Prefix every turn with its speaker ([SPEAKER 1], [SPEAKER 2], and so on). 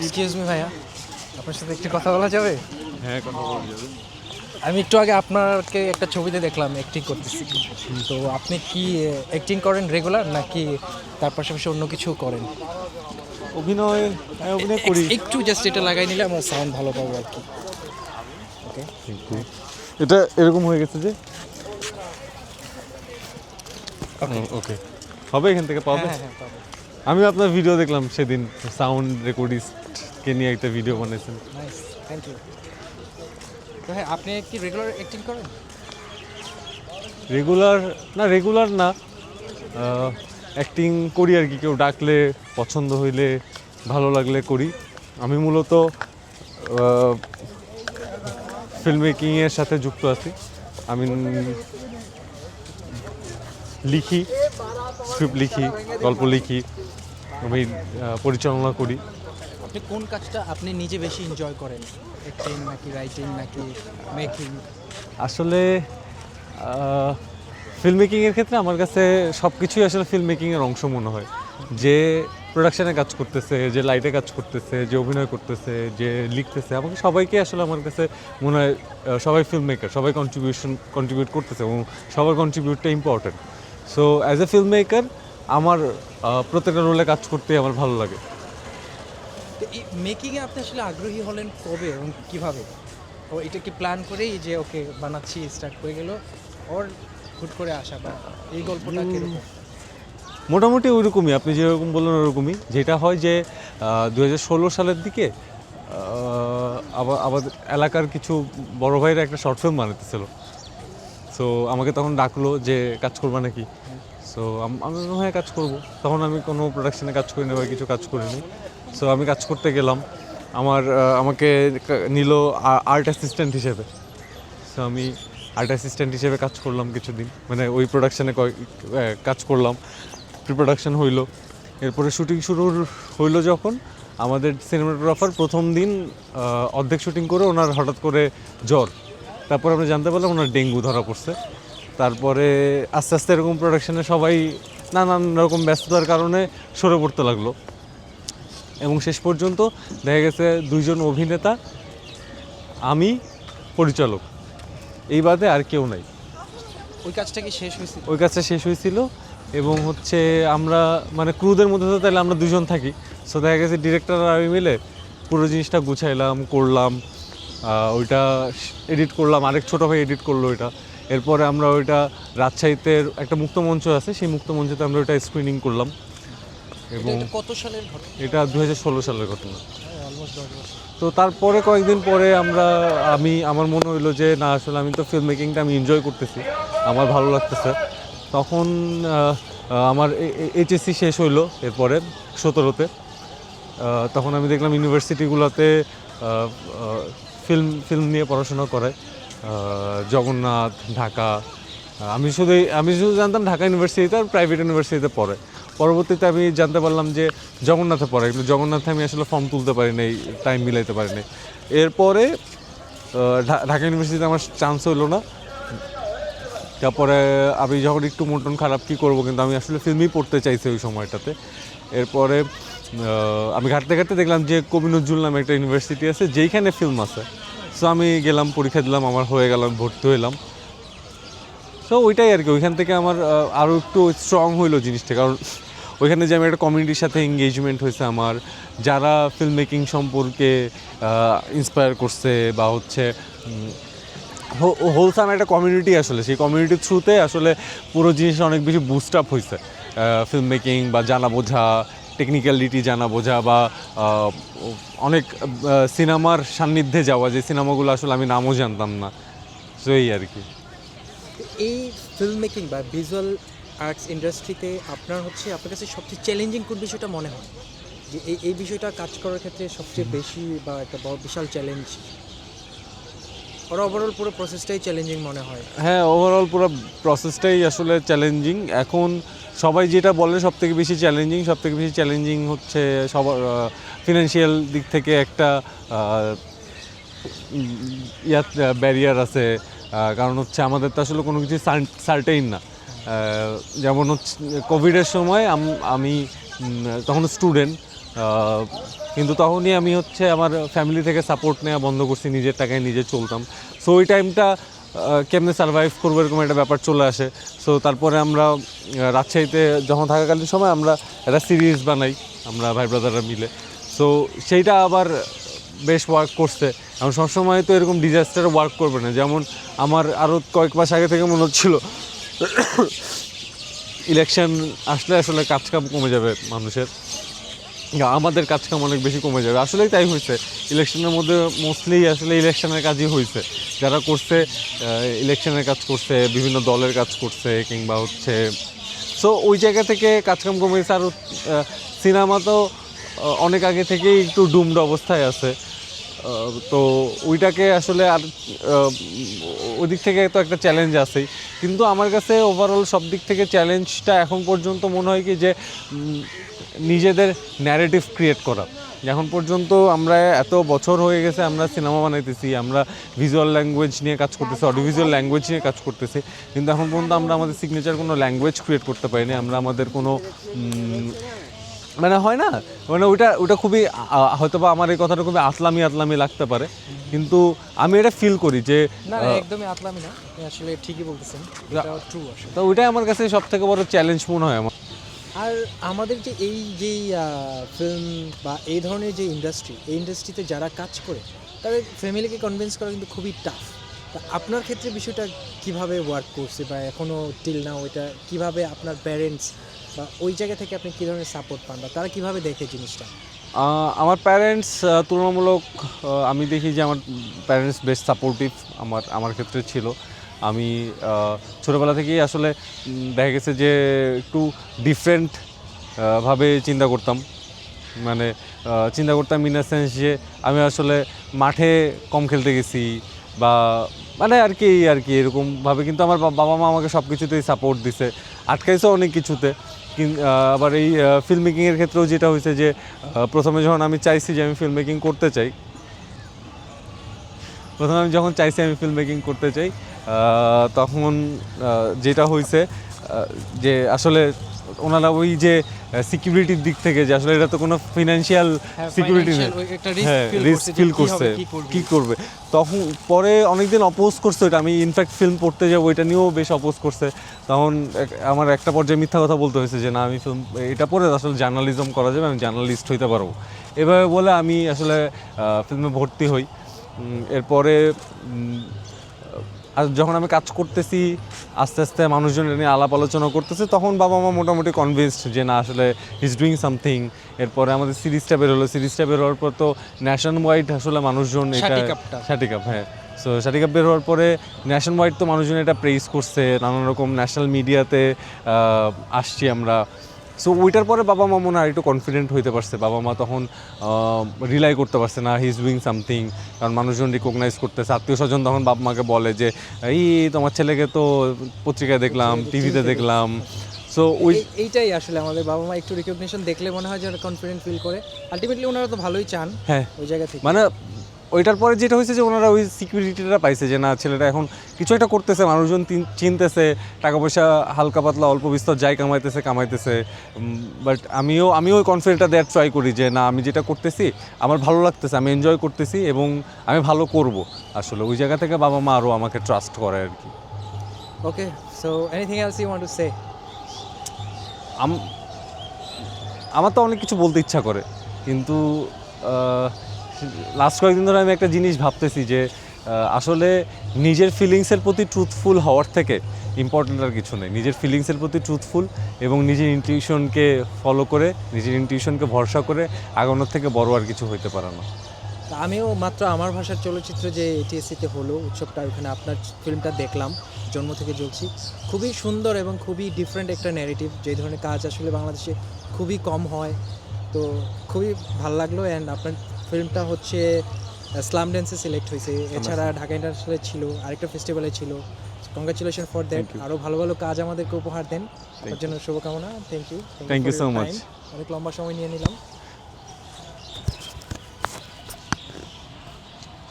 [SPEAKER 1] Excuse me ভাইয়া। আপনার সাথে একটু কথা বলা যাবে?
[SPEAKER 2] হ্যাঁ কথা বলা যাবে।
[SPEAKER 1] আমি একটু আগে আপনাকে একটা ছবিতে দেখলাম অ্যাক্টিং করতেছি। তো আপনি কি অ্যাক্টিং করেন রেগুলার নাকি তার পাশাপাশি অন্য কিছু করেন?
[SPEAKER 2] অভিনয় আমি অভিনয় করি।
[SPEAKER 1] একটু জাস্ট এটা লাগাই নিলে আমার সাউন্ড ভালো পাবো আর কি। ওকে
[SPEAKER 2] এটা এরকম হয়ে গেছে যে? ওকে হবে এখান থেকে পাবে
[SPEAKER 1] হ্যাঁ হ্যাঁ
[SPEAKER 2] আমি আপনার ভিডিও দেখলাম সেদিন সাউন্ড রেকর্ডিস্টকে নিয়ে একটা ভিডিও বানিয়েছেন।
[SPEAKER 1] থ্যাংক ইউ তো হ্যাঁ আপনি কি রেগুলার অ্যাক্টিং করেন?
[SPEAKER 2] রেগুলার না রেগুলার না। অ্যাক্টিং করি আর কি কেউ ডাকলে পছন্দ হইলে ভালো লাগলে করি। আমি মূলত ফিল্ম মেকিংয়ের সাথে যুক্ত আছি। আমি লিখি স্ক্রিপ্ট লিখি গল্প লিখি আমি পরিচালনা করি।
[SPEAKER 1] আপনি কোন কাজটা আপনি নিজে বেশি এনজয় করেন? অ্যাক্টিং নাকি রাইটিং নাকি মেকিং
[SPEAKER 2] আসলে ফিল্ম মেকিংয়ের ক্ষেত্রে আমার কাছে সব কিছুই আসলে ফিল্ম মেকিংয়ের অংশ মনে হয়। যে প্রোডাকশানে কাজ করতেছে যে লাইটে কাজ করতেছে যে অভিনয় করতেছে যে লিখতেছে আমাকে সবাইকে আসলে আমার কাছে মনে হয় সবাই ফিল্ম মেকার সবাই কন্ট্রিবিউশন কন্ট্রিবিউট করতেছে এবং সবার কন্ট্রিবিউটটা important so as a film maker আমার প্রত্যেকটা রোলে কাজ করতে আমার ভালো লাগে।
[SPEAKER 1] মেকিংয়ে আপনি আসলে আগ্রহী হলেন কবে এবং কীভাবে? ও এটা কি প্ল্যান করেই যে ওকে বানাচ্ছি স্টার্ট হয়ে গেল ওর হুট করে আসা বা এই গল্পটা কীরকম?
[SPEAKER 2] মোটামুটি ওইরকমই আপনি যেরকম বললেন ওরকমই। যেটা হয় যে দু হাজার ষোলো সালের দিকে আমাদের এলাকার কিছু বড় ভাইরা একটা শর্ট ফিল্ম বানাতেছিল। সো আমাকে তখন ডাকলো যে, কাজ করবা নাকি? সো আমি হ্যাঁ কাজ করব। তখন আমি কোনো প্রোডাকশানে কাজ করিনি বা কিছু কাজ করিনি। সো আমি কাজ করতে গেলাম। আমার আমাকে নিল আর্ট অ্যাসিস্ট্যান্ট হিসেবে। সো আমি আর্ট অ্যাসিস্ট্যান্ট হিসেবে কাজ করলাম কিছুদিন। মানে ওই প্রোডাকশনে কাজ করলাম। প্রি প্রোডাকশন হইল। এরপরে শুটিং শুরু হইল যখন আমাদের সিনেমাটোগ্রাফার প্রথম দিন অর্ধেক শুটিং করে ওনার হঠাৎ করে জ্বর। তারপর আমরা জানতে পারলাম ওনার ডেঙ্গু ধরা পড়ছে। তারপরে আস্তে আস্তে এরকম প্রোডাকশানে সবাই নানান রকম ব্যস্ততার কারণে সরে পড়তে লাগল। এবং শেষ পর্যন্ত দেখা গেছে দুইজন অভিনেতা আমি পরিচালক। এই বাদে আর কেউ নাই।
[SPEAKER 1] ওই কাজটা কি শেষ হয়েছে
[SPEAKER 2] ওই কাজটা শেষ হয়েছিল এবং হচ্ছে আমরা মানে ক্রুদের মধ্যে তো তাহলে আমরা দুজন থাকি। সো দেখা গেছে ডিরেক্টর আর আমি মিলে পুরো জিনিসটা গুছাইলাম করলাম। ওইটা এডিট করলাম আরেক ছোটো ভাই এডিট করল ওইটা। এরপরে আমরা ওইটা রাজশাহীতে একটা মুক্ত মঞ্চ আছে সেই মুক্ত মঞ্চতে আমরা ওইটা স্ক্রিনিং করলাম। এবং
[SPEAKER 1] এটা কত সালের ঘটনা?
[SPEAKER 2] এটা দু সালের ঘটনা।
[SPEAKER 1] বছর।
[SPEAKER 2] তো তারপরে কয়েকদিন পরে আমরা আমি আমার মনে হইল যে না আসলে আমি তো ফিল্ম মেকিংটা আমি এনজয় করতেছি আমার ভালো লাগতেছে। তখন আমার এইচএসসি শেষ হইল এরপরে সতেরোতে। তখন আমি দেখলাম ইউনিভার্সিটিগুলোতে ফিল্ম ফিল্ম নিয়ে পড়াশোনা করে জগন্নাথ, ঢাকা। আমি শুধু আমি শুধু জানতাম ঢাকা ইউনিভার্সিটিতে আর প্রাইভেট ইউনিভার্সিটিতে পড়ে। পরবর্তীতে আমি জানতে পারলাম যে জগন্নাথে পড়ে, কিন্তু জগন্নাথে আমি আসলে ফর্ম তুলতে পারি নাই টাইম মিলাইতে পারি নাই। এরপরে ঢাকা ইউনিভার্সিটিতে আমার চান্স হইল না। তারপরে আমি যখন একটু মটন খারাপ কী করব, কিন্তু আমি আসলে ফিল্মই পড়তে চাইছি ওই সময়টাতে। এরপরে আমি ঘাটতে ঘাটতে দেখলাম যে কবি নজরুল নামে একটা ইউনিভার্সিটি আছে, যেইখানে ফিল্ম আছে। সো আমি গেলাম, পরীক্ষা দিলাম, আমার হয়ে গেলাম ভর্তি হইলাম। সো ওইটাই আর কি, ওইখান থেকে আমার আরও একটু স্ট্রং হইল জিনিসটা। কারণ ওইখানে যে আমি একটা কমিউনিটির সাথে এঙ্গেজমেন্ট হয়েছে আমার, যারা ফিল্ম মেকিং সম্পর্কে ইন্সপায়ার করছে বা হচ্ছে হোলসাম একটা কমিউনিটি আসলে, সেই কমিউনিটির থ্রুতে আসলে পুরো জিনিসটা অনেক বেশি বুস্ট আপ হয়েছে ফিল্ম মেকিং বা জানা বোঝা টেকনিক্যালিটি জানা বোঝা বা অনেক সিনেমার সান্নিধ্যে যাওয়া যে সিনেমাগুলো আসলে আমি নামও জানতাম না। সো এই আর কি।
[SPEAKER 1] এই ফিল্ম মেকিং বা ভিজুয়াল আর্টস ইন্ডাস্ট্রিতে আপনার হচ্ছে আপনার কাছে সবচেয়ে চ্যালেঞ্জিং কোন বিষয়টা মনে হয়? যে এই এই বিষয়টা কাজ করার ক্ষেত্রে সবচেয়ে বেশি বা একটা বড় বিশাল চ্যালেঞ্জ ওর ওভারঅল পুরো প্রসেসটাই চ্যালেঞ্জিং মনে হয়?
[SPEAKER 2] হ্যাঁ ওভারঅল পুরো প্রসেসটাই আসলে চ্যালেঞ্জিং এখন সবাই যেটা বলে সব থেকে বেশি চ্যালেঞ্জিং সব থেকে বেশি চ্যালেঞ্জিং হচ্ছে সবার ফিনান্সিয়াল দিক থেকে একটা ইয়াত ব্যারিয়ার আছে। কারণ হচ্ছে আমাদের তো আসলে কোনো কিছু সার্টেইন না। যেমন হচ্ছে কোভিডের সময় আমি তখন স্টুডেন্ট কিন্তু তখনই আমি হচ্ছে আমার ফ্যামিলি থেকে সাপোর্ট নেওয়া বন্ধ করছি, নিজের টাকায় নিজে চলতাম। সো ওই টাইমটা কেমনে সার্ভাইভ করব এরকম একটা ব্যাপার চলে আসে। সো তারপরে আমরা রাজশাহীতে যখন থাকাকালীন সময় আমরা একটা সিরিজ বানাই, আমরা ভাই ব্রাদাররা মিলে। সো সেইটা আবার বেশ ওয়ার্ক করছে। এখন সবসময় তো এরকম ডিজাস্টার ওয়ার্ক করবে না। যেমন আমার আরও কয়েক মাস আগে থেকে মনে হচ্ছিল ইলেকশন আসলে আসলে কাজ কাম কমে যাবে মানুষের। আমাদের কাজ কাম অনেক বেশি কমে যাবে। আসলেই তাই হয়েছে। ইলেকশনের মধ্যে মোস্টলি আসলে ইলেকশনের কাজই হয়েছে। যারা করছে ইলেকশনের কাজ করছে বিভিন্ন দলের কাজ করছে কিংবা হচ্ছে সো ওই জায়গা থেকে কাজকাম কমেছে আর সিনেমা তো অনেক আগে থেকেই একটু ডুমড অবস্থায় আছে। তো ওইটাকে আসলে আর আহ, ওই দিক থেকে তো একটা চ্যালেঞ্জ আছেই। কিন্তু আমার কাছে ওভারঅল সব দিক থেকে চ্যালেঞ্জটা এখন পর্যন্ত মনে হয় কি যে নিজেদের ন্যারেটিভ ক্রিয়েট করা। এখন পর্যন্ত আমরা এত বছর হয়ে গেছে আমরা সিনেমা বানাইতেছি আমরা ভিজুয়াল ল্যাঙ্গুয়েজ নিয়ে কাজ করতেছি অডিও ভিজুয়াল ল্যাঙ্গুয়েজ নিয়ে কাজ করতেছি কিন্তু এখন পর্যন্ত আমরা আমাদের সিগনেচার কোনো ল্যাঙ্গুয়েজ ক্রিয়েট করতে পারিনি আমরা আমাদের কোনো মানে হয় না মানে ওইটা ওইটা খুবই হয়তো বা আমার এই কথাটা খুবই আসলামি আতলামি লাগতে পারে কিন্তু আমি এটা ফিল করি যে
[SPEAKER 1] না একদমই আতলামি না আসলে ঠিকই বলতেছেন এটা ট্রু আসলে।
[SPEAKER 2] তো ওইটাই আমার কাছে সব থেকে বড় চ্যালেঞ্জ মনে হয় আমার।
[SPEAKER 1] আর আমাদের যে এই যে ফিল্ম বা এই ধরনের যে ইন্ডাস্ট্রি এই ইন্ডাস্ট্রিতে যারা কাজ করে, তাদের ফ্যামিলিকে কনভিন্স করা কিন্তু খুবই টাফ তা আপনার ক্ষেত্রে বিষয়টা কীভাবে ওয়ার্ক করছে বা এখনও টিল নাও এটা কীভাবে আপনার প্যারেন্টস বা ওই জায়গা থেকে আপনি কী ধরনের সাপোর্ট পান বা তারা কীভাবে দেখে জিনিসটা?
[SPEAKER 2] আমার প্যারেন্টস তুলনামূলক আমি দেখি যে আমার প্যারেন্টস বেশ সাপোর্টিভ আমার আমার ক্ষেত্রে ছিল। আমি ছোটোবেলা থেকেই আসলে দেখা গেছে যে একটু ডিফারেন্ট ভাবে চিন্তা করতাম। মানে চিন্তা করতাম ইন সেন্স যে আমি আসলে মাঠে কম খেলতে গেছি বা মানে আর কি আর কি এরকমভাবে কিন্তু আমার বাবা মা আমাকে সব কিছুতেই সাপোর্ট দিছে, আটকাইছে অনেক কিছুতে। আবার এই ফিল্ম মেকিংয়ের ক্ষেত্রেও যেটা হয়েছে যে প্রথমে যখন আমি চাইছি যে আমি ফিল্ম মেকিং করতে চাই প্রথমে আমি যখন চাইছি আমি ফিল্ম মেকিং করতে চাই তখন যেটা হয়েছে যে আসলে ওনারা ওই যে সিকিউরিটির দিক থেকে যে আসলে এটা তো কোনো ফিনান্সিয়াল
[SPEAKER 1] হ্যাঁ,
[SPEAKER 2] সিকিউরিটি নেই। হ্যাঁ রিস্ক ফিল করছে
[SPEAKER 1] কি করবে।
[SPEAKER 2] তখন পরে অনেকদিন অপোজ করছে এটা আমি ইনফ্যাক্ট ফিল্ম পড়তে যাব এটা নিয়েও বেশ অপোজ করছে। তখন আমার একটা পর্যায়ে মিথ্যা কথা বলতে হয়েছে যে না আমি ফিল্ম এটা পরে আসলে জার্নালিজম করা যাবে আমি জার্নালিস্ট হইতে পারব। এভাবে বলে আমি আসলে ফিল্মে ভর্তি হই। এরপরে আর যখন আমি কাজ করতেছি আস্তে আস্তে মানুষজন নিয়ে আলাপ আলোচনা করতেছে তখন বাবা মা মোটামুটি কনভিন্সড যে না আসলে ইজ ডুইং সামথিং এরপরে আমাদের সিরিজটা বেরোলো সিরিজটা বেরোয়ার পর তো ন্যাশন ওয়াইড আসলে মানুষজন এটা
[SPEAKER 1] ষাটি
[SPEAKER 2] কাপ হ্যাঁ। সো ষাটি কাপ বের হওয়ার পরে ন্যাশন ওয়াইড তো মানুষজন এটা প্রেস করছে। নানান রকম ন্যাশনাল মিডিয়াতে আসছি আমরা। সো ওইটার পরে বাবা মা মনে হয় একটু কনফিডেন্ট হইতে পারছে। বাবা মা তখন রিলাই করতে পারছে না হি ইজ ডুইং সামথিং কারণ মানুষজন রিকগনাইজ করতেছে আত্মীয় স্বজন তখন বাবা মাকে বলে যে এই তোমার ছেলেকে তো পত্রিকায় দেখলাম টিভিতে দেখলাম। সো ওই
[SPEAKER 1] এইটাই আসলে আমাদের বাবা মা একটু রিকগনিশন দেখলে মনে হয় যে কনফিডেন্ট ফিল করে। আলটিমেটলি ওনারা তো ভালোই চান
[SPEAKER 2] হ্যাঁ।
[SPEAKER 1] ওই জায়গা থেকে।
[SPEAKER 2] মানে ওইটার পরে যেটা হয়েছে যে ওনারা ওই সিকিউরিটিটা পাইছে যে না ছেলেটা এখন কিছু একটা করতেছে মানুষজন চিনতেছে টাকা পয়সা হালকা পাতলা অল্প বিস্তর যাই কামাইতেছে কামাইতেছে। বাট আমিও আমিও ওই কনফিডেন্টটা দেওয়ার ট্রাই করি যে না আমি যেটা করতেছি আমার ভালো লাগতেছে আমি এনজয় করতেছি এবং আমি ভালো করব। আসলে ওই জায়গা থেকে বাবা মা আরও আমাকে ট্রাস্ট করে আর কি।
[SPEAKER 1] Okay so anything else you want to say
[SPEAKER 2] আম- আমার তো অনেক কিছু বলতে ইচ্ছা করে কিন্তু লাস্ট কয়েকদিন ধরে আমি একটা জিনিস ভাবতেছি যে আসলে নিজের ফিলিংসের প্রতি ট্রুথফুল হওয়ার থেকে ইম্পর্ট্যান্ট আর কিছু নেই। নিজের ফিলিংসের প্রতি ট্রুথফুল এবং নিজের ইনটিউশনকে ফলো করে, নিজের ইনটিউশনকে ভরসা করে আগানোর থেকে বড় আর কিছু হইতে পারে না।
[SPEAKER 1] আমিও মাত্র আমার ভাষার চলচ্চিত্র যে এটিএসসিতে হলো উৎসবটা ওখানে আপনার ফিল্মটা দেখলাম, জন্ম থেকে জ্বলছি। খুবই সুন্দর এবং খুবই ডিফারেন্ট একটা ন্যারেটিভ যে ধরনের কাজ আসলে বাংলাদেশে খুবই কম হয়। তো খুবই ভালো লাগল অ্যান্ড আপনার ফিল্মটা হচ্ছে স্লাম ড্যান্সে সিলেক্ট হয়েছে। এছাড়া ঢাকা ইন্টারন্যাশনালে ছিল আরেকটা ফেস্টিভ্যালে ছিল। কংগ্রাচুলেশন ফর দ্যাট আরও ভালো ভালো কাজ আমাদেরকে উপহার দেন। তার জন্য শুভকামনা। Thank you
[SPEAKER 2] thank you so much
[SPEAKER 1] অনেক লম্বা সময় নিয়ে নিলাম।